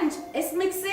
Erdinç Esmeks'i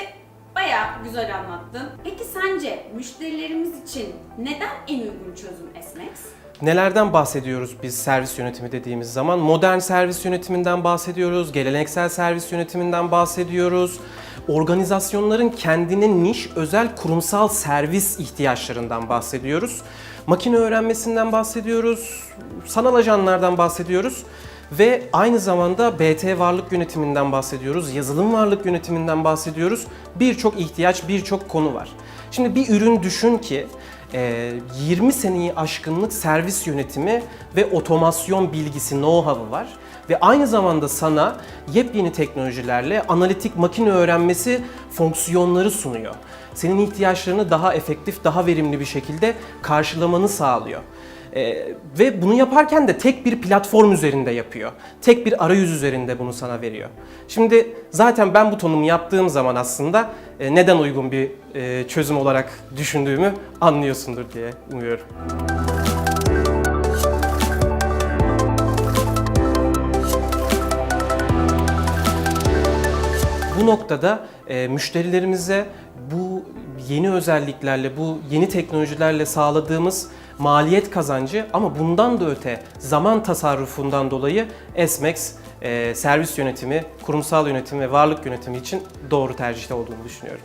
bayağı güzel anlattın. Peki sence müşterilerimiz için neden en uygun çözüm Esmeks? Nelerden bahsediyoruz biz servis yönetimi dediğimiz zaman? Modern servis yönetiminden bahsediyoruz, geleneksel servis yönetiminden bahsediyoruz. Organizasyonların kendine niş, özel kurumsal servis ihtiyaçlarından bahsediyoruz. Makine öğrenmesinden bahsediyoruz, sanal ajanlardan bahsediyoruz. Ve aynı zamanda BT varlık yönetiminden bahsediyoruz, yazılım varlık yönetiminden bahsediyoruz. Birçok ihtiyaç, birçok konu var. Şimdi bir ürün düşün ki e, 20 seneyi aşkınlık servis yönetimi ve otomasyon bilgisi, know-how'ı var. Ve aynı zamanda sana yepyeni teknolojilerle analitik makine öğrenmesi fonksiyonları sunuyor. Senin ihtiyaçlarını daha efektif, daha verimli bir şekilde karşılamanı sağlıyor. Ee, ve bunu yaparken de tek bir platform üzerinde yapıyor. Tek bir arayüz üzerinde bunu sana veriyor. Şimdi zaten ben bu tonumu yaptığım zaman aslında e, neden uygun bir e, çözüm olarak düşündüğümü anlıyorsundur diye umuyorum. Bu noktada e, müşterilerimize bu yeni özelliklerle, bu yeni teknolojilerle sağladığımız maliyet kazancı ama bundan da öte zaman tasarrufundan dolayı Esmex e, servis yönetimi, kurumsal yönetim ve varlık yönetimi için doğru tercihte olduğunu düşünüyorum.